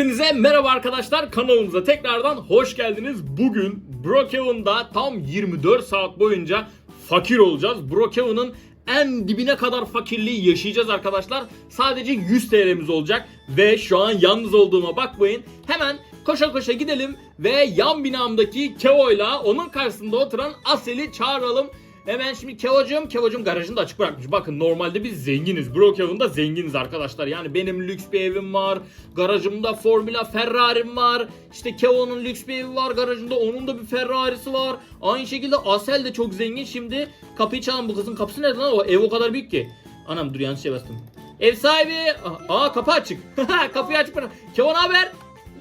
Hepinize merhaba arkadaşlar kanalımıza tekrardan hoş geldiniz. Bugün Brookhaven'da tam 24 saat boyunca fakir olacağız. Brookhaven'ın en dibine kadar fakirliği yaşayacağız arkadaşlar. Sadece 100 TL'miz olacak ve şu an yalnız olduğuma bakmayın. Hemen koşa koşa gidelim ve yan binamdaki Kevo'yla onun karşısında oturan Asel'i çağıralım. Hemen şimdi Kevo'cum, Kevo'cum garajını da açık bırakmış. Bakın normalde biz zenginiz. Brookhaven'da zenginiz arkadaşlar. Yani benim lüks bir evim var. Garajımda Formula Ferrari'm var. İşte Kevo'nun lüks bir evi var. Garajında onun da bir Ferrari'si var. Aynı şekilde Asel de çok zengin. Şimdi kapıyı çalan bu kızın kapısı nerede lan? O ev o kadar büyük ki. Anam dur yanlış şey bastım. Ev sahibi. Aa, kapı açık. Kapıyı açık bırak. Kevo ne haber?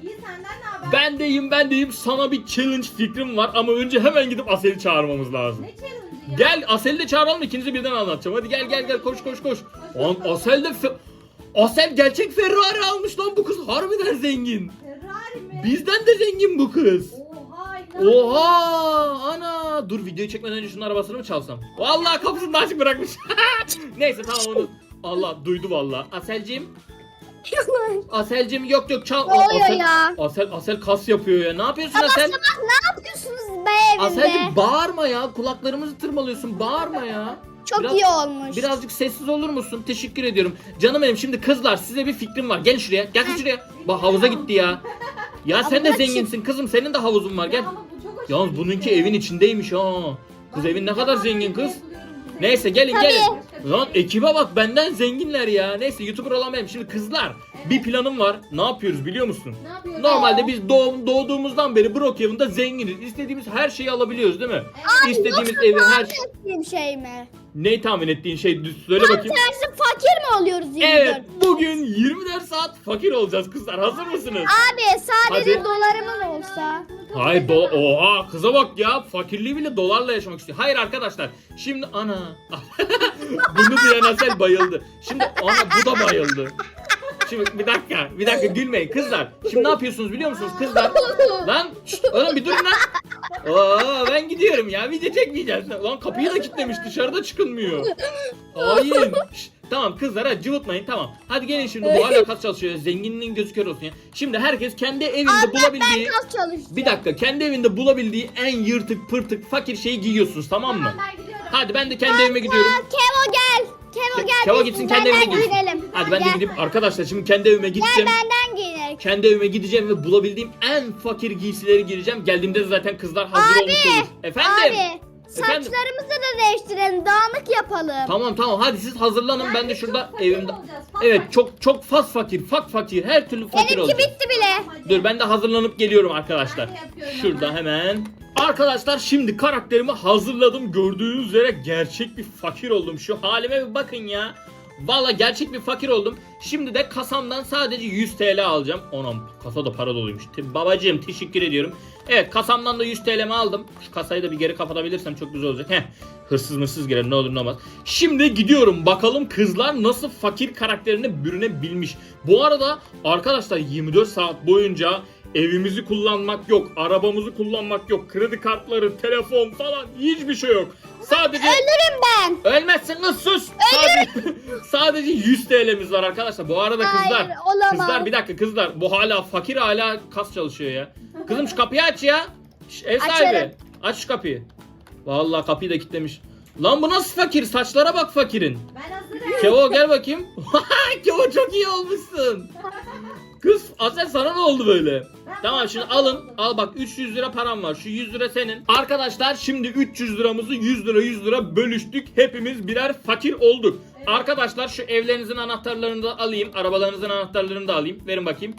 İyi senden ne haber? Ben deyim ben deyim. Sana bir challenge fikrim var ama önce hemen gidip Asel'i çağırmamız lazım. Ne challenge'ı ya? Gel Asel'i de çağıralım ikinizi birden anlatacağım. Hadi gel gel gel koş koş koş. Lan Asel de fe- Asel gerçek Ferrari almış lan bu kız harbiden zengin. Ferrari mi? Bizden de zengin bu kız. Oha inanamıyorum. Oha ana dur videoyu çekmeden önce şunun arabasını mı çalsam? Vallahi kapısını da açık bırakmış. Neyse tamam onu. Allah duydu vallahi. Aselcim. Aselcim yok yok çal. Ne oluyor Asel, ya? Asel, Asel kas yapıyor ya. Ne yapıyorsun Asel? sabah ne yapıyorsunuz be evimde? Aselcim bağırma ya. Kulaklarımızı tırmalıyorsun. Bağırma ya. Çok biraz- iyi olmuş. Birazcık sessiz olur musun? Teşekkür ediyorum. Canım benim şimdi kızlar size bir fikrim var. Gel şuraya. Gel kız şuraya. Bak havuza gitti ya. Ya sen de zenginsin kızım. Senin de havuzun var. Gel. Ya ama bu çok hoşuma Yalnız bununki evin içindeymiş ha. Kız Ben evin ne kadar zengin kız. Neyse gelin Tabii. gelin. Lan ekibe bak benden zenginler ya. Neyse YouTuber olamayayım. Şimdi kızlar bir planım var. Ne yapıyoruz biliyor musun? Ne yapıyorsun? Normalde biz doğum, doğduğumuzdan beri Brookhaven'da zenginiz. İstediğimiz her şeyi alabiliyoruz değil mi? İstediğimiz evi her şey. Bir şey mi? Neyi tahmin ettiğin şey söyle bakayım. Tersi fakir mi oluyoruz 24? Evet bugün 24 saat fakir olacağız kızlar. Hazır mısınız? Abi sadece Hadi. dolarımız olsa. Hayır do oha kıza bak ya fakirliği bile dolarla yaşamak istiyor. Hayır arkadaşlar şimdi ana bunu duyan Asel bayıldı. Şimdi ana bu da bayıldı. Şimdi bir dakika bir dakika gülmeyin kızlar. Şimdi ne yapıyorsunuz biliyor musunuz kızlar? Lan şşt, oğlum bir durun lan. Oo ben gidiyorum ya video çekmeyeceğiz. Lan kapıyı da kilitlemiş dışarıda çıkılmıyor. Hain. Şşt, Tamam kızlar hadi cıvıtmayın tamam. Hadi gelin şimdi bu hala kas çalışıyor. Zenginliğin gözü kör olsun ya. Şimdi herkes kendi evinde bulabildiği... Kas. Bir dakika kendi evinde bulabildiği en yırtık pırtık fakir şeyi giyiyorsunuz tamam mı? Tamam ben gidiyorum. Hadi ben de kendi evime gidiyorum. Aa, Kevo gel. Kevo Ke- gel. Kevo gitsin, benden kendi evine gitsin. giyinelim. Hadi ben de Gel. gidip arkadaşlar şimdi kendi evime Gel gideceğim. benden giyinelim. Kendi evime gideceğim ve bulabildiğim en fakir giysileri gireceğim. Geldiğimde de zaten kızlar hazır Abi, olmuş olur. Efendim? Abi Efendim? saçlarımızı da değiştirelim. Dağınık yapalım. Tamam tamam hadi siz hazırlanın ben de şurada çok fakir evimde. olacağız, fak Evet fakir. çok çok fas fakir, fak fakir, her türlü fakir Benimki olacağız. bitti bile. Hadi. Dur ben de hazırlanıp geliyorum arkadaşlar. Ben de yapıyorum Şurada ama. hemen. Arkadaşlar şimdi karakterimi hazırladım. Gördüğünüz üzere gerçek bir fakir oldum. Şu halime bir bakın ya. Valla gerçek bir fakir oldum. Şimdi de kasamdan sadece 100 TL alacağım. Onam kasada para doluymuş. Babacığım teşekkür ediyorum. Evet kasamdan da 100 TL'mi aldım. Şu kasayı da bir geri kapatabilirsem çok güzel olacak. Heh. Hırsız mırsız girer ne olur ne olmaz. Şimdi gidiyorum bakalım kızlar nasıl fakir karakterine bürünebilmiş. Bu arada arkadaşlar 24 saat boyunca evimizi kullanmak yok, arabamızı kullanmak yok, kredi kartları, telefon falan hiçbir şey yok. Sadece Ölürüm ben. ölmezsin kız sus. Sadece, sadece 100 TL'miz var arkadaşlar. Bu arada kızlar, Hayır, olamaz. kızlar bir dakika kızlar. Bu hala fakir hala kas çalışıyor ya. Kızım şu kapıyı aç ya. Şş, ev sahibi. Açarım. Aç şu kapıyı. Vallahi kapıyı da kilitlemiş. Lan bu nasıl fakir? Saçlara bak fakirin. Ben hazırım. Kevo gel bakayım. Kevo çok iyi olmuşsun. Kız Asel sana ne oldu böyle? Tamam şimdi alın. Al bak 300 lira param var. Şu 100 lira senin. Arkadaşlar şimdi 300 liramızı 100 lira 100 lira bölüştük. Hepimiz birer fakir olduk. Arkadaşlar şu evlerinizin anahtarlarını da alayım. Arabalarınızın anahtarlarını da alayım. Verin bakayım.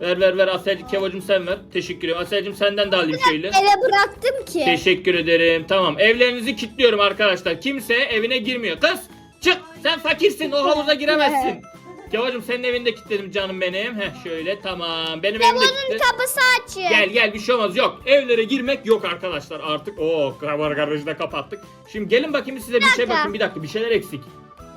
Ver ver ver Asel Kevo'cum sen ver. Teşekkür ederim. Asel'cim senden de alayım şöyle. Eve bıraktım ki. Teşekkür ederim. Tamam evlerinizi kilitliyorum arkadaşlar. Kimse evine girmiyor. Kız çık sen fakirsin o havuza giremezsin. Kevo'cum senin evinde kilitledim canım benim. Heh şöyle tamam. Benim evimde Kevo'nun kilitli. kapısı açık. Gel gel bir şey olmaz yok. Evlere girmek yok arkadaşlar artık. Oo kamera garajı da kapattık. Şimdi gelin bakayım size bir, şey dakika. bakın bir dakika bir şeyler eksik.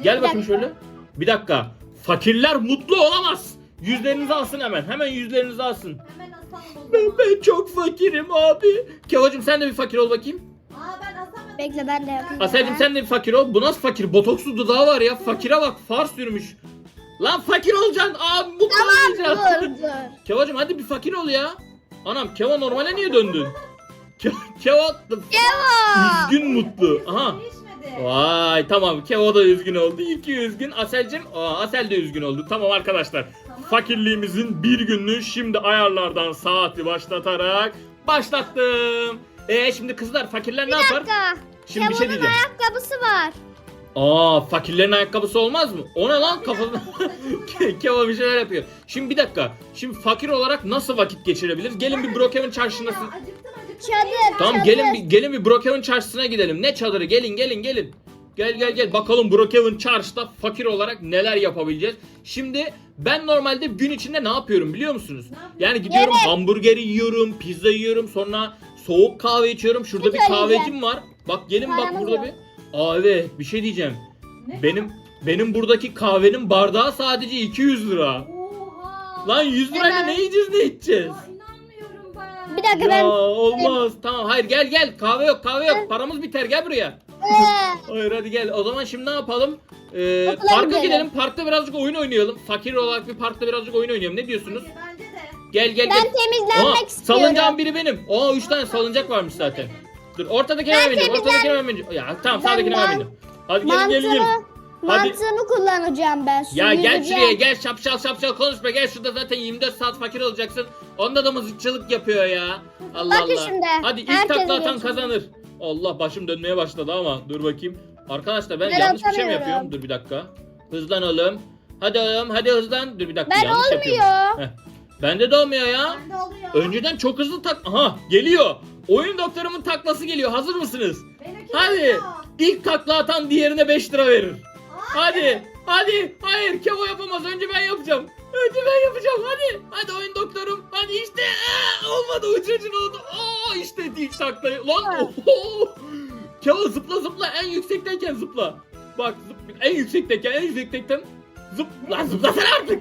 Gel dakika. şöyle. Bir dakika. Fakirler mutlu olamaz. Yüzlerinizi alsın hemen. Hemen yüzlerinizi alsın. Hemen asalım o Ben, zaman. ben çok fakirim abi. Kevo'cum sen de bir fakir ol bakayım. Aa ben asamadım. Bekle ben de yapayım. Aselcim sen de bir fakir ol. Bu nasıl fakir? Botokslu dudağı var ya. Fakire bak. Fars yürümüş. Lan fakir olacaksın. Aa mutlu Tamam olacaksın. dur dur. Kevacım hadi bir fakir ol ya. Anam Keva normale niye döndün? Ke Keva Aa, üzgün mutlu. Aha. Vay tamam Kevo da üzgün oldu. İki üzgün. Aselcim aa, Asel de üzgün oldu. Tamam arkadaşlar. Tamam. Fakirliğimizin bir gününü şimdi ayarlardan saati başlatarak başlattım. Ee şimdi kızlar fakirler ne yapar? Şimdi bir şey Kevo'nun diyeceğim. ayakkabısı var. Aa fakirlerin ayakkabısı olmaz mı? O ne lan kafasına? Kevo bir şeyler yapıyor. Şimdi bir dakika. Şimdi fakir olarak nasıl vakit geçirebiliriz? Gelin bir Brookhaven çarşısına. Acıktım. Çadır. Tamam çadır. gelin bir gelin bir Brookhaven çarşısına gidelim. Ne çadırı? Gelin gelin gelin. Gel gel gel bakalım Brookhaven çarşıda fakir olarak neler yapabileceğiz. Şimdi ben normalde gün içinde ne yapıyorum biliyor musunuz? Ne? Yani gidiyorum Yemek. hamburgeri yiyorum, pizza yiyorum, sonra soğuk kahve içiyorum. Şurada Bir bir söyleyeceğim. kahvecim var. Bak gelin bak Paramız burada yok. bir. Aa evet bir şey diyeceğim. Ne Benim benim buradaki kahvenin bardağı sadece 200 lira. Oha. Lan 100 lirayla ne yiyeceğiz ne içeceğiz? Ben. Bir dakika Ya ben. olmaz. Tamam hayır gel gel kahve yok kahve yok. Paramız biter gel buraya. Hayır hadi gel. O zaman şimdi ne yapalım? Ee, Okula parka gidelim. gidelim. Parkta birazcık oyun oynayalım. Fakir olarak bir parkta birazcık oyun oynayalım. Ne diyorsunuz? Bence de. Gel gel ben gel. temizlenmek Aa, istiyorum. salıncağın biri benim. Aa 3 tane salıncak varmış zaten. Dur ortadakine Ben bineceğim. Ortadakine ben bineceğim. Ya tamam sağdakine ben bineceğim. Hadi gelin gelin gelin. Hadi. mantığını kullanacağım ben. Ya gel şuraya gel şapşal şapşal konuşma gel şurada zaten 24 saat fakir olacaksın. Onda da mızıkçılık yapıyor ya. Allah Bakın Allah. şimdi, Hadi ilk herkes takla atan kazanır. Allah başım dönmeye başladı ama dur bakayım. Arkadaşlar ben, Ben yanlış bir şey mi atamıyorum. yapıyorum? Dur bir dakika. Hızlan oğlum. Hadi oğlum hadi hızlan. Dur bir dakika Ben yanlış yapıyorum. olmuyor. Heh. Bende de olmuyor ya. Bende oluyor. Önceden çok hızlı tak... Aha geliyor. Oyun doktorumun taklası geliyor. Hazır mısınız? Benimki Hadi. geliyor. İlk takla atan diğerine 5 lira verir. Hadi. Hadi. Hayır Kevo yapamaz. Önce ben yapacağım. Önce ben yapacağım. Hadi. Hadi oyun doktorum. Hadi işte. Aa, olmadı. Uçucun oldu. Aa işte ilk taklayı. Lan. Oho. Kevo zıpla zıpla. En yüksekteyken zıpla. Bak zıp, en yüksekteyken en yüksekteyken zıp. Lan zıplasana artık.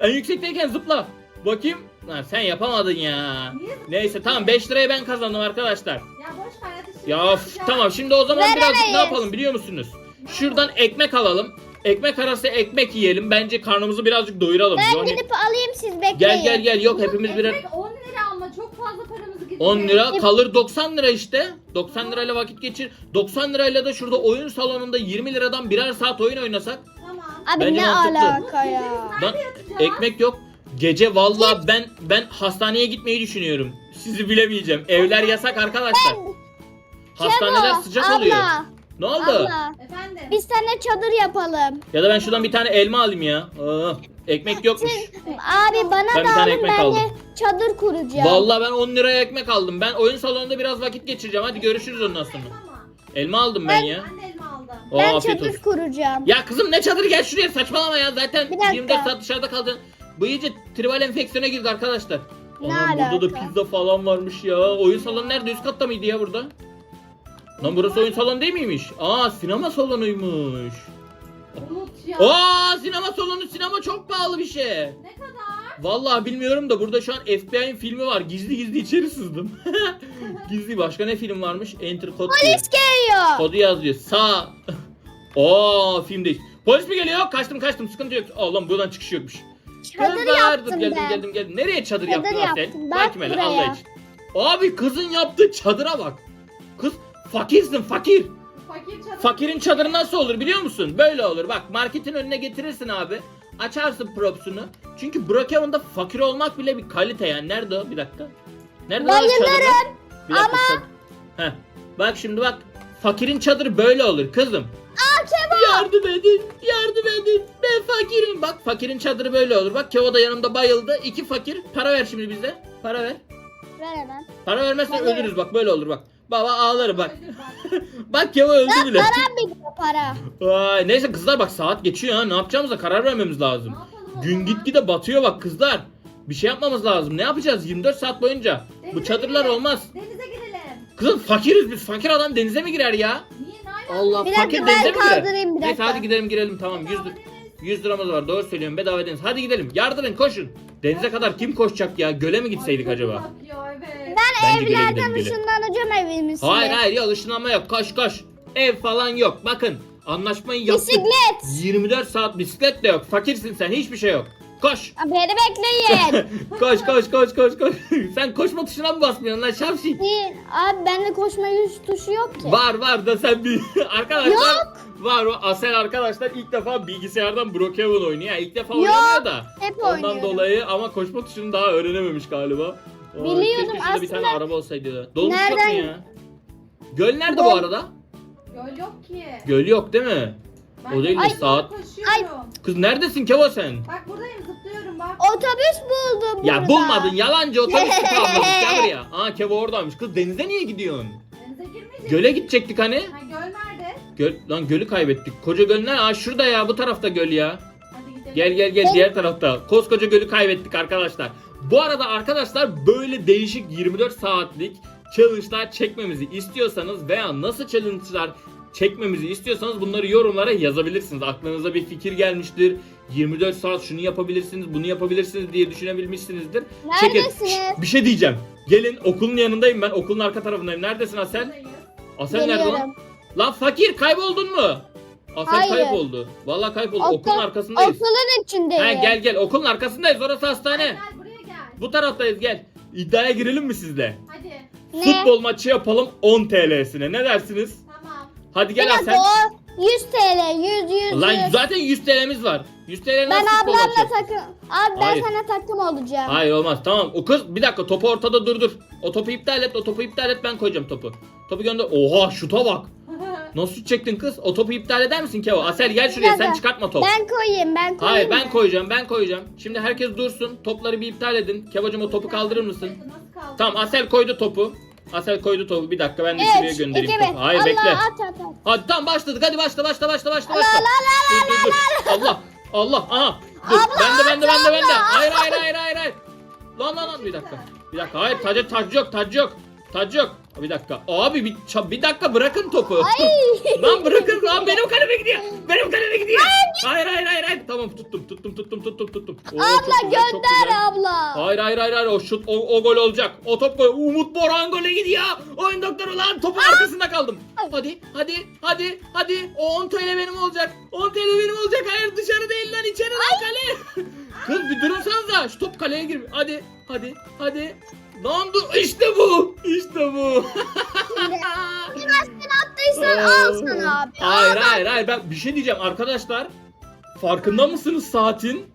En yüksekteyken zıpla. Bakayım. Lan sen yapamadın ya. Niye? Neyse tamam 5 lirayı ben kazandım arkadaşlar. Ya boş ver hadi şimdi Ya yapacağız. tamam şimdi o zaman birazcık Veremeyiz. ne yapalım biliyor musunuz? Şuradan ekmek alalım. Ekmek arası ekmek yiyelim. Bence karnımızı birazcık doyuralım. Ben Yani- gidip alayım siz bekleyin. Gel gel gel yok hepimiz birer ekmek 10 lira ama çok fazla paramızı gidiyor. 10 lira kalır 90 lira işte. 90 lirayla vakit geçir. 90 lirayla da şurada oyun salonunda 20 liradan birer saat oyun oynasak. Tamam. Abi Bence ne mantıklı. alaka ya? Lan ekmek yok. Gece vallahi ben ben hastaneye gitmeyi düşünüyorum. Sizi bilemeyeceğim. Evler yasak arkadaşlar. Hastaneler Kevo, sıcak abla, oluyor. Ne oldu? Abla. Efendim. Biz seninle çadır yapalım. Ya da ben şuradan bir tane elma alayım ya. Aa, ekmek yokmuş. Abi bana Ben bir da tane alın ekmek ben de aldım. çadır kuracağım. Vallahi ben 10 liraya ekmek aldım. Ben oyun salonunda biraz vakit geçireceğim. Hadi görüşürüz ondan sonra. Elma aldım ben ya. Ben de elma aldım. Oo, ben afiyet çadır olsun. kuracağım. Ya kızım ne çadırı gel şuraya saçmalama ya. Zaten Bir dakika. 24 saat dışarıda kaldın. Bu iyice tribal enfeksiyona girdi arkadaşlar. Ne Aman burada da alaka? pizza falan varmış ya. Oyun salonu nerede? Üst katta mıydı ya burada? Lan burası oyun salonu değil miymiş? Aa sinema salonuymuş. Umut ya. Aa sinema salonu sinema çok pahalı bir şey. Ne kadar? Vallahi bilmiyorum da burada şu an FBI'nin filmi var. Gizli gizli içeri sızdım. gizli başka ne film varmış? Enter code. diyor. Polis geliyor. Kodu yazıyor. Sağ. Oo film değil. Polis mi geliyor? Kaçtım kaçtım sıkıntı yok. Aa lan buradan çıkış yokmuş. Çadır Kızlar, yaptım dur, geldim, ben. geldim geldim Nereye çadır, Çadır yaptın Asel? yaptım, bak hele, buraya. Allah için. Abi kızın yaptığı çadıra bak. Fakirsin fakir. Fakir çadır. Fakirin çadırı nasıl olur biliyor musun? Böyle olur. Bak marketin önüne getirirsin abi. Açarsın propsunu. Çünkü Brookhaven'da fakir olmak bile bir kalite yani. Nerede o? Bir dakika. Nerede lan Bayılırım. Bir dakika. Ama... Heh. Bak şimdi bak. Fakirin çadırı böyle olur kızım. Aa Kevo. Yardım edin. Yardım edin. Ben fakirim. Bak fakirin çadırı böyle olur. Bak Kevo da yanımda bayıldı. İki fakir. Para ver şimdi bize. Para ver. Veremem. Para vermezsen Para. ölürüz bak böyle olur bak. Baba ağlarım bak. Bak. Kevo öldü bile. Para bir para. Vay, neyse kızlar bak saat geçiyor ha. Ne yapacağımıza karar vermemiz lazım. Gün gitgide batıyor bak kızlar. Bir şey yapmamız lazım. Ne yapacağız 24 saat boyunca? Bu Denize çadırlar girelim. olmaz. Denize girelim. Kızım fakiriz biz. Fakir adam denize mi girer ya? Niye? Allah Bir fakir dakika denize ben mi girer? kaldırayım bir Neyse dakika. hadi gidelim girelim tamam 100, Bedava deniz. 100 liramız var doğru söylüyorum bedava deniz. Hadi gidelim yardırın koşun. Denize kadar kim koşacak ya? Göle mi gitseydik acaba? ya, evet. Ben Bence gidelim, evlerden gidelim, ışınlanacağım evimizde. Hayır hayır yok ışınlanma yok koş koş. Ev falan yok bakın. Anlaşmayı yaptık. Bisiklet. 24 saat bisiklet de yok. Fakirsin sen hiçbir şey yok. Koş. Aa, Beni bekleyin. koş koş koş koş koş. sen koşma tuşuna mı basmıyorsun lan şapşik? Değil. Abi bende koşma yüz tuşu yok ki. Var var da sen bir arkadaşlar Yok. var o Asel arkadaşlar ilk defa bilgisayardan Brookhaven oynuyor. Yani ilk defa Yok. oynamıyor da. Hep Ondan oynuyorum. dolayı ama koşma tuşunu daha öğrenememiş galiba. Aa, Biliyordum keşke şurada bir tane aslında. araba olsaydı. Dolmuş yok mu Nereden- ya? Göl nerede bu arada? Göl yok ki. Göl yok değil mi? Ben O değil de saat- Koşuyorum. Kız neredesin Kevo sen? Bak buradayım. Otobüs buldum Ya burada. bulmadın yalancı otobüsü kalmamış gel buraya. Aa Kevo oradaymış. Kız denize niye gidiyorsun? Denize girmeyecek. Göle gidecektik hani. Ha göl nerede? Göl, lan gölü kaybettik. Koca göl ne? Aa şurada ya bu tarafta göl ya. Hadi gidelim. Gel gel gel diğer tarafta. Koskoca gölü kaybettik arkadaşlar. Bu arada arkadaşlar böyle değişik 24 saatlik challenge'lar çekmemizi istiyorsanız veya nasıl challenge'lar çekmemizi istiyorsanız bunları yorumlara yazabilirsiniz. Aklınıza bir fikir gelmiştir. 24 saat şunu yapabilirsiniz, bunu yapabilirsiniz diye düşünebilmişsinizdir. Çekin. Neredesiniz? Şşt, bir şey diyeceğim. Gelin okulun yanındayım ben. Okulun arka tarafındayım. Neredesin Asel? Asel nerede lan? Lan fakir kayboldun mu? Asel Hayır. kayboldu. Vallahi kayboldu. Okul- Okulun arkasındayız. Okulun içindeyim. Ha, gel gel okulun arkasındayız orası hastane. Gel buraya gel. Bu taraftayız gel. İddiaya girelim mi sizle? Hadi. Ne? Futbol maçı yapalım 10 TL'sine. Ne dersiniz? Hadi gel o 100 TL 100 100 Lan 100. zaten 100 TL'miz var. 100 TL nasıl Ben futbol ablamla takım. Abi ben Hayır. sana takım olacağım. Hayır olmaz tamam. O kız bir dakika topu ortada durdur. O topu iptal et o topu iptal et ben koyacağım topu. Topu gönder. Oha şuta bak. Nasıl çektin kız? O topu iptal eder misin Kevo? Asel gel şuraya sen dakika. çıkartma top. Ben koyayım ben koyayım. Hayır ben mı? koyacağım ben koyacağım. Şimdi herkes dursun. Topları bir iptal edin. Kevo'cum o topu kaldırır mısın? Nasıl kaldı? Tamam Asel koydu topu. Asel koydu topu. Bir dakika ben de Üç, şuraya göndereyim iki, topu. Hayır Allah, bekle. at at at. Hadi tamam başladık. Hadi başla başla başla başla La başla. la la Dur dur dur. Allah Allah aha. Dur. bende bende bende bende. Hayır hayır hayır hayır hayır. Lan lan lan bir dakika. Bir dakika hayır tacı tac yok tac yok. Tac yok. Bir dakika. Abi bir, bir dakika bırakın topu. lan bırakın lan benim kaleme gidiyor. Benim kaleme gidiyor. Hayır hayır hayır hayır. Tamam tuttum tuttum tuttum tuttum tuttum. Oo, çok Abla güzel, çok gönder güzel. abla. Hayır hayır hayır hayır o şut o, o gol olacak. O top gol. Umut Boran gole gidiyor. Oyun doktoru lan topun arkasında kaldım. Hadi hadi hadi hadi. O 10 TL benim olacak. 10 TL benim olacak. Hayır dışarı değil lan içeri lan kale. Kız bir durursanıza. Şu top kaleye gir. Hadi hadi hadi. Lan dur işte bu. İşte bu. Sen attıysan al sana abi. Hayır hayır hayır ben bir şey diyeceğim arkadaşlar. Farkında mısınız saatin?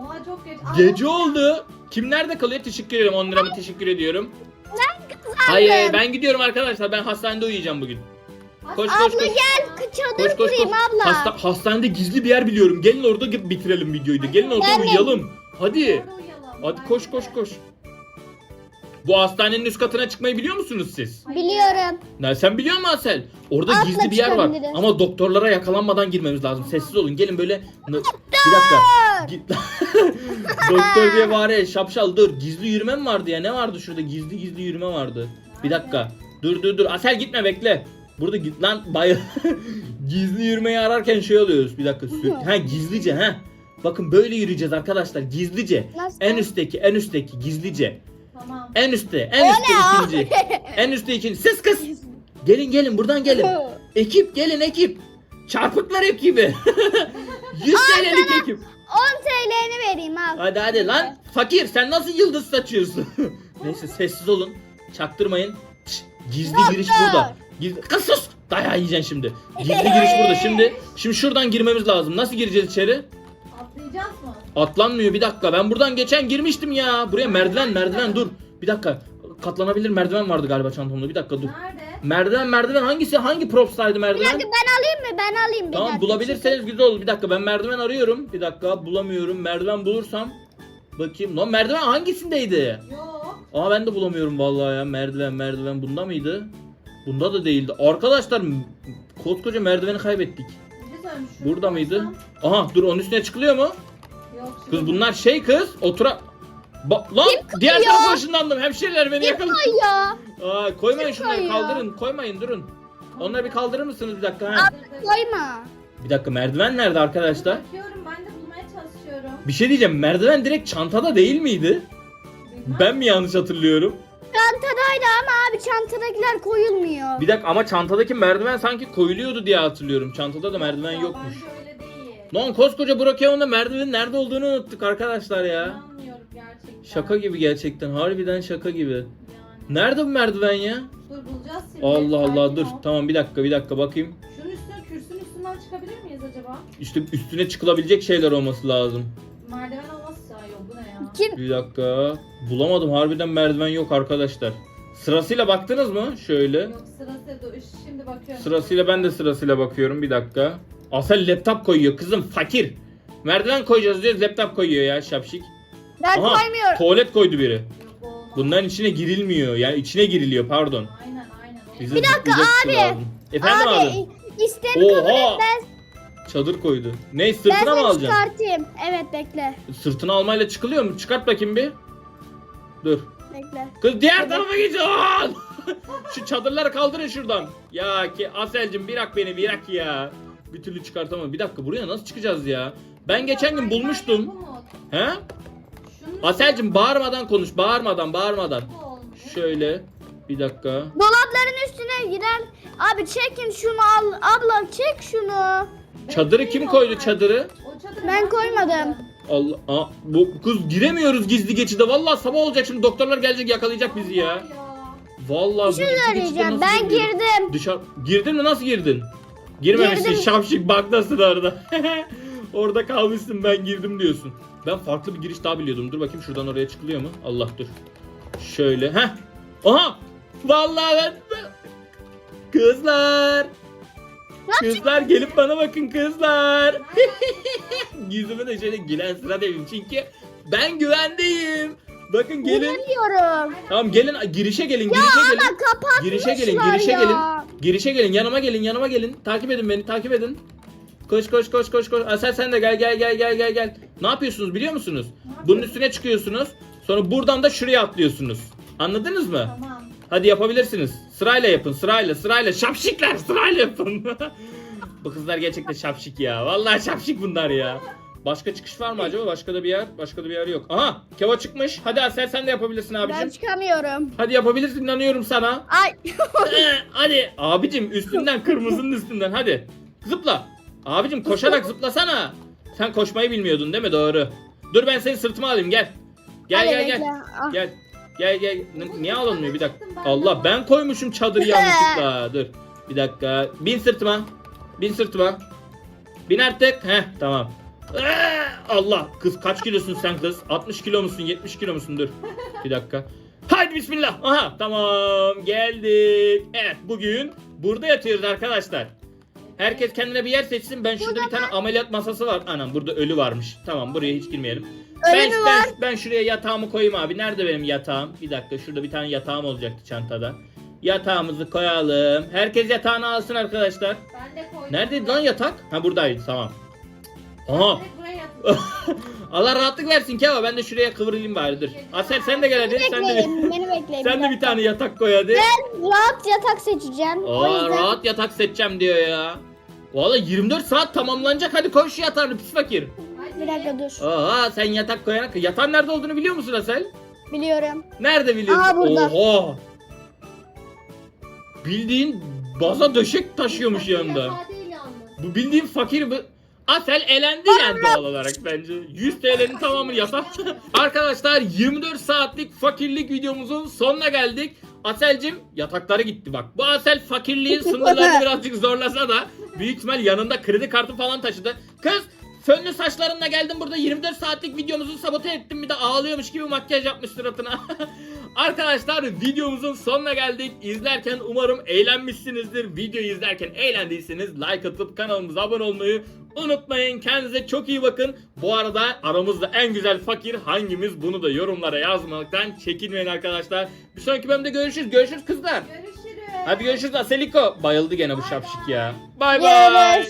Oha çok geç. Aa, Gece oldu. Kim nerede kalıyor? Teşekkür ederim. 10 liramı teşekkür ediyorum. Hayır hayır, ben gidiyorum arkadaşlar. Ben hastanede uyuyacağım bugün. Koş koş Abla koş. gel çadır Koş koş koş. kurayım abla. Hasta, hastanede gizli bir yer biliyorum. Gelin orada bitirelim videoyu da. Gelin orada de- uyuyalım. Hadi. Orada uyuyalım. Hadi koş koş koş. Bu hastanenin üst katına çıkmayı biliyor musunuz siz? Biliyorum. Ne sen biliyor musun Asel? Orada Atla gizli bir yer var. çıkabiliriz. Ama doktorlara yakalanmadan girmemiz lazım. Sessiz olun. Gelin böyle bir dakika. Git- Doktor diye bari şapşal dur. Gizli yürüme mi vardı ya? Ne vardı şurada? Gizli gizli yürüme vardı. Bir dakika. Dur dur dur. Asel gitme bekle. Burada git lan bay. gizli yürümeyi ararken şey oluyoruz. Bir dakika. Sür- ha gizlice ha. Bakın böyle yürüyeceğiz arkadaşlar. Gizlice. Nasıl? En üstteki, en üstteki gizlice. Tamam. En üstte, en üstte ikinci. En üstte ikinci. Siz kız. Gelin gelin buradan gelin. Ekip gelin ekip. Çarpıklar ekibi. 100 TL'lik ekip. 10 TL'ni vereyim al. Hadi hadi lan fakir sen nasıl yıldız saçıyorsun? Neyse sessiz olun. Çaktırmayın. Şşt, gizli giriş burada. Gizli... Kız sus! Dayağı yiyeceksin şimdi. Gizli giriş burada. Şimdi şimdi şuradan girmemiz lazım. Nasıl gireceğiz içeri? Atlayacağız mı? Atlanmıyor bir dakika. Ben buradan geçen girmiştim ya. Buraya merdiven merdiven dur. Bir dakika. Katlanabilir merdiven vardı galiba çantamda. Bir dakika dur. Nerede? Merdiven merdiven hangisi? Hangi props'taydı Bir merdiven? dakika ben alayım mı? Ben alayım bir Tamam dakika. bulabilirseniz güzel olur. Bir dakika ben merdiven arıyorum. Bir dakika bulamıyorum. Merdiven bulursam bakayım. Lan merdiven hangisindeydi? Yok. Aa ben de bulamıyorum vallahi ya. Merdiven merdiven bunda mıydı? Bunda da değildi. Arkadaşlar m- koskoca merdiveni kaybettik. Burada mıydı? Aha dur onun üstüne çıkılıyor mu? Yok. Kız bunlar şey kız otura... Ba- lan diğer tarafa ışınlandım. Hemşireler beni yakaladı. Ay ya. Aa, koymayın Kim şunları koyuyor? kaldırın. Koymayın durun. Onları bir kaldırır mısınız bir dakika? Ha? Koyma. Bir dakika merdiven nerede arkadaşlar? Bakıyorum ben de bulmaya çalışıyorum. Bir şey diyeceğim. Merdiven direkt çantada değil miydi? Bilmem. Ben mi yanlış hatırlıyorum? Çantadaydı ama abi çantadakiler koyulmuyor. Bir dakika ama çantadaki merdiven sanki koyuluyordu diye hatırlıyorum. Çantada da merdiven Ya yokmuş. Öyle değil. Lan koskoca Brokeon'da merdivenin nerede olduğunu unuttuk arkadaşlar ya. İnanmıyorum gerçekten. Şaka gibi gerçekten. Harbiden şaka gibi. Yani. Nerede bu merdiven ya? Dur bulacağız şimdi. Allah Allah Sakin dur. ol. Tamam bir dakika bir dakika bakayım. Şunun üstüne kürsünün üstünden çıkabilir miyiz acaba? İşte üstüne çıkılabilecek şeyler olması lazım. Merdiven Kim? Bir dakika. Bulamadım. Harbiden merdiven yok arkadaşlar. Sırasıyla baktınız mı? Şöyle. Yok sırası dur şimdi bakıyorum. Sırasıyla ben de sırasıyla bakıyorum. Bir dakika. Asel laptop koyuyor kızım fakir. Merdiven koyacağız diyoruz laptop koyuyor ya şapşik. Ben Aha, koymuyorum. Tuvalet koydu biri. Yok bu olmaz. Bunların içine girilmiyor. Yani içine giriliyor pardon. Aynen aynen. Bize Bir dakika zıplayacak abi. lazım. Efendim abi. Abi isteğimi kabul Oha! et ben, Çadır koydu. Ne ben sırtına mı seni alacaksın? çıkartayım. Evet bekle. Sırtına almayla çıkılıyor mu? Çıkart bakayım bir. Dur. Bekle. Kız diğer tarafa geç. Aa! Şu çadırları kaldırın şuradan. Ya ki Aselcim bırak beni bırak ya. Bir türlü çıkartamam. Bir dakika buraya nasıl çıkacağız ya? Ben geçen gün bulmuştum. He? Aselcim bağırmadan konuş. Bağırmadan bağırmadan. Olmuş. Şöyle. Bir dakika. Dolapların üstüne gider. Abi çekin şunu al. Abla çek şunu. Çadırı kim koydu çadırı? Ben koymadım. Allah Aa, bu kız giremiyoruz gizli geçide. Vallahi sabah olacak şimdi doktorlar gelecek yakalayacak bizi ya. Vallahi Bir şey bu gizli geçide söyleyeceğim. nasıl Ben girdim. Dışarı girdin mi nasıl girdin? Girmemişsin Girdim. şapşik baktasın orada. orada kalmışsın ben girdim diyorsun. Ben farklı bir giriş daha biliyordum. Dur bakayım şuradan oraya çıkılıyor mu? Allah dur. Şöyle. Heh. Aha. Vallahi ben... Kızlar. Kızlar gelip bana bakın kızlar. Yüzüme de şöyle gülen sıra demeyeyim çünkü ben güvendeyim. Bakın gelin. Bilmiyorum. Tamam gelin girişe gelin girişe gelin. Ama kapatmışlar Girişe gelin, girişe ya. gelin. Girişe gelin, yanıma gelin, yanıma gelin. Takip edin beni, takip edin. Koş koş koş koş koş. Asel sen de gel gel gel gel gel gel. Ne yapıyorsunuz biliyor musunuz? Bunun üstüne çıkıyorsunuz. Sonra buradan da şuraya atlıyorsunuz. Anladınız mı? Tamam. Hadi yapabilirsiniz. Sırayla yapın, sırayla, sırayla. Şapşikler, sırayla yapın. Bu kızlar gerçekten şapşik ya. Vallahi şapşik bunlar ya. Başka çıkış var mı acaba? Başka da bir yer, başka da bir yer yok. Aha, Keva çıkmış. Hadi Asel sen de yapabilirsin Ben abicim. çıkamıyorum. Hadi yapabilirsin inanıyorum sana. Ay. Ee, hadi abicim üstünden kırmızının üstünden hadi. Zıpla. Abicim koşarak zıplasana. Sen koşmayı bilmiyordun değil mi? Doğru. Dur ben seni sırtıma alayım gel. Gel Hadi gel bekle. gel. Ah. Gel. Gel gel. N- niye alınmıyor bir dakika. Allah ben koymuşum çadırı yanlışlıkla. Dur. Bir dakika. Bin sırtıma. Bin sırtıma. Bin artık. Heh tamam. Allah kız kaç kilosun sen kız? 60 kilo musun? 70 kilo musun? Dur. Bir dakika. Haydi bismillah. Aha tamam geldik. Evet bugün burada yatıyoruz arkadaşlar. Herkes kendine bir yer seçsin. Ben şurada bir tane ameliyat masası var. Anam burada ölü varmış. Tamam buraya hiç girmeyelim. Ben, ben, var? ben şuraya yatağımı koyayım abi. Nerede benim yatağım? Bir dakika şurada bir tane yatağım olacaktı çantada. Yatağımızı koyalım. Herkes yatağını alsın arkadaşlar. Ben de koydum. Neredeydi lan yatak? Ha buradaydı tamam. Aha. Allah rahatlık versin Keva. Ben de şuraya kıvrılayım bari dur. Asel sen de gel hadi. Sen de Bekleyin. bir, Beni bekleyin. sen de bir tane yatak koy hadi. Rahat yatak seçeceğim. o Aa, yüzden rahat yatak seçeceğim diyor ya. Valla 24 saat tamamlanacak hadi koy şu yatağını pis fakir. Bir dakika dur. Aa sen yatak koyana yatağın nerede olduğunu biliyor musun Asel? Biliyorum. Nerede biliyorsun? Aa, burada. Oha. Bildiğin baza döşek taşıyormuş yanında. Bu bildiğin fakir bu. Asel elendi yani doğal olarak bence. 100 TL'nin tamamını yatak. Arkadaşlar 24 saatlik fakirlik videomuzun sonuna geldik. Aselcim yatakları gitti bak. Bu Asel fakirliğin sınırlarını birazcık zorlasa da büyük ihtimal yanında kredi kartı falan taşıdı. Kız fönlü saçlarınla geldim burada 24 saatlik videomuzu sabote ettim bir de ağlıyormuş gibi makyaj yapmış suratına. Arkadaşlar videomuzun sonuna geldik. İzlerken umarım eğlenmişsinizdir. Videoyu izlerken eğlendiyseniz like atıp kanalımıza abone olmayı unutmayın. Kendinize çok iyi bakın. Bu arada aramızda en güzel fakir hangimiz bunu da yorumlara yazmaktan çekinmeyin arkadaşlar. Bir sonraki bölümde görüşürüz. Görüşürüz kızlar. Görüşürüz. Hadi görüşürüz Aseliko. Bayıldı gene bu şapşik ya. Bay bay.